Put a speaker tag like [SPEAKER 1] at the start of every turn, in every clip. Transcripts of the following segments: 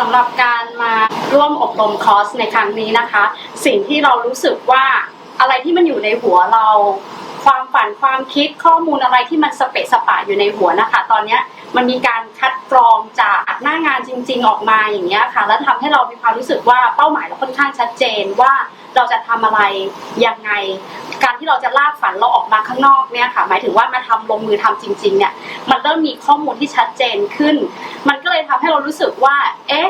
[SPEAKER 1] สำหรับการมาร่วมอบรมคอร์สในครั้งนี้นะคะ สิ่งที่เรารู้สึกว่าอะไรที่มันอยู่ในหัวเรา ความฝันความคิดข้อมูลอะไรที่มันสเปะสปะอยู่ในหัวนะคะ ตอนเนี้ยมันมีการคัดกรองจากหน้างานจริง ๆ ออกมาอย่างเงี้ยค่ะ แล้วทำให้เรามีความรู้สึกว่าเป้าหมายเราค่อนข้างชัดเจนว่าเราจะทำอะไรยังไง การที่เราจะลากฝันเราออกมาข้างนอกเนี่ยค่ะหมายถึงว่ามาทำลงมือทำจริง ๆ เนี่ยมันเริ่มมีข้อมูลที่ชัดเจนขึ้น มันก็เลยทำให้เรารู้สึกว่า เอ๊ะ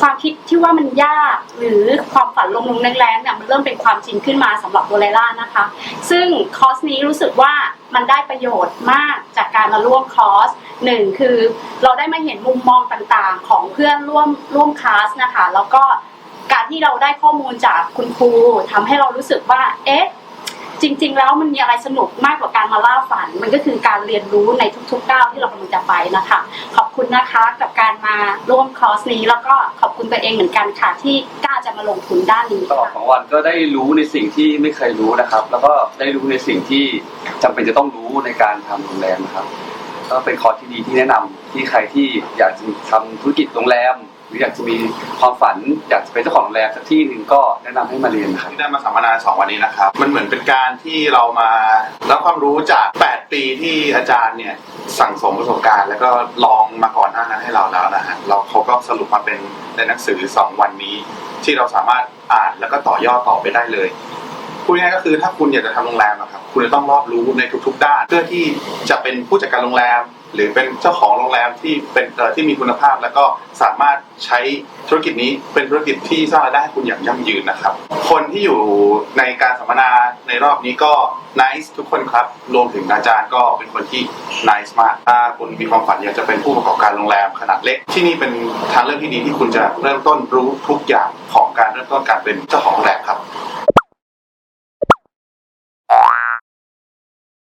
[SPEAKER 1] ความคิดที่ว่ามันยากหรือความฝันลงๆแรงๆเนี่ยมันเริ่มเป็นความจริงขึ้นมาสำหรับโดเรล่านะคะ ซึ่งคอร์สนี้รู้สึกว่ามันได้ประโยชน์มากจากการมาร่วมคอร์สหนึ่งคือเราได้มาเห็นมุมมองต่างๆ ของเพื่อนร่วมร่วมคลาสนะคะ แล้วก็การที่เราได้ข้อมูลจากคุณครูทำให้เรารู้สึกว่าเอ๊ะ จริง ๆ แล้วมันมีอะไรสนุกมากกว่าการมาล่าฝัน มันก็คือการเรียนรู้ในทุกๆก้าวที่เรากำลังจะไปนะคะ ขอบคุณนะคะกับการมาร่วมคอร์สนี้ แล้วก็ขอบคุณตัวเองเหมือนกันค่ะที่กล้าจะมาลงทุนด้านนี้
[SPEAKER 2] ตลอด
[SPEAKER 1] ค่ะ
[SPEAKER 2] ของวันก็ได้รู้ในสิ่งที่ไม่เคยรู้นะครับ แล้วก็ได้รู้ในสิ่งที่จำเป็นจะต้องรู้ในการทำโรงแรมนะครับ ก็เป็นคอร์สที่ดีที่แนะนำที่ใครที่อยากจะทำธุรกิจโรงแรม หรืออยากจะมีความฝันอยากจะเป็นเจ้าของโรงแรมสักที่หนึ่งก็แนะนำให้มาเรียนครับ
[SPEAKER 3] ที่ได้มาสัมมนาสองวันนี้นะครับ มันเหมือนเป็นการที่เรามารับความรู้จาก 8 ปีที่อาจารย์เนี่ยสั่งสมประสบการณ์ แล้วก็ลองมาก่อนหน้านั้นให้เราแล้วนะฮะเราเขาก็สรุปมาเป็นในหนังสือ 2 วันนี้ ที่เราสามารถอ่านแล้วก็ต่อยอดต่อไปได้เลย พูดง่ายก็คือถ้าคุณอยากจะทำโรงแรมอะครับคุณจะต้องรอบรู้ในทุก ๆ ด้าน เพื่อที่จะเป็นผู้จัดการโรงแรม หรือเป็นเจ้าของโรงแรมที่เป็นเอ่อที่มีคุณภาพ แล้วก็สามารถใช้ธุรกิจนี้เป็นธุรกิจที่สร้างรายได้ให้คุณอย่างยั่งยืนนะครับ คนที่อยู่ในการสัมมนาในรอบนี้ก็ nice ทุกคนครับ รวมถึงอาจารย์ก็เป็นคนที่ nice มาก ถ้าคุณมีความฝันอยากจะเป็นผู้ประกอบการโรงแรมขนาดเล็ก ที่นี่เป็นทางเลือกที่ดีที่คุณจะเริ่มต้นรู้ทุกอย่างของการเริ่มต้นการเป็นเจ้าของโรงแรมครับ